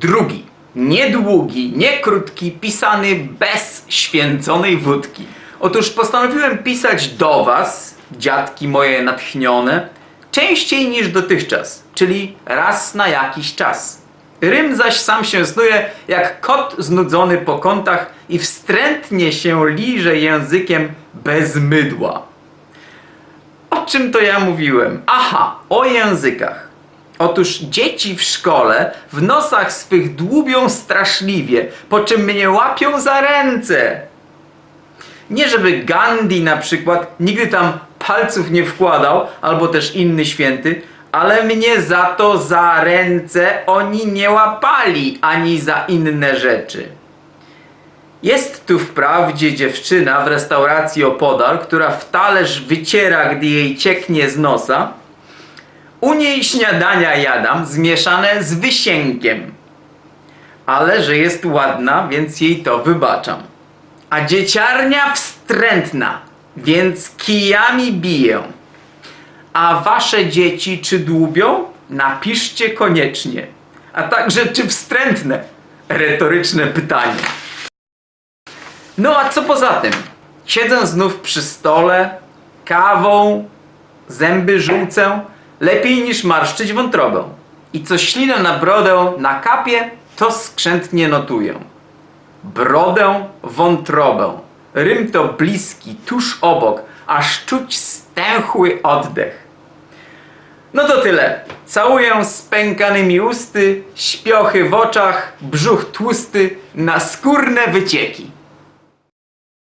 drugi. Niedługi, nie krótki, pisany bez święconej wódki. Otóż postanowiłem pisać do Was, dziadki moje natchnione, częściej niż dotychczas, czyli raz na jakiś czas. Rym zaś sam się snuje jak kot znudzony po kątach i wstrętnie się liże językiem bez mydła. O czym to ja mówiłem? Aha, o językach. Otóż dzieci w szkole w nosach swych dłubią straszliwie, po czym mnie łapią za ręce. Nie żeby Gandhi na przykład nigdy tam palców nie wkładał, albo też inny święty, ale mnie za to za ręce oni nie łapali, ani za inne rzeczy. Jest tu wprawdzie dziewczyna w restauracji opodal, która w talerz wyciera, gdy jej cieknie z nosa. U niej śniadania jadam zmieszane z wysiękiem. Ale że jest ładna, więc jej to wybaczam. A dzieciarnia wstrętna, więc kijami biję. A wasze dzieci czy dłubią? Napiszcie koniecznie. A także czy wstrętne? Retoryczne pytanie. No a co poza tym? Siedzę znów przy stole, kawą, zęby żółcę, lepiej niż marszczyć wątrobę. I co ślinę na brodę na kapie, to skrzętnie notuję. Brodę, wątrobę. Rym to bliski, tuż obok, aż czuć stęchły oddech. No to tyle. Całuję spękanymi usty, śpiochy w oczach, brzuch tłusty, na skórne wycieki.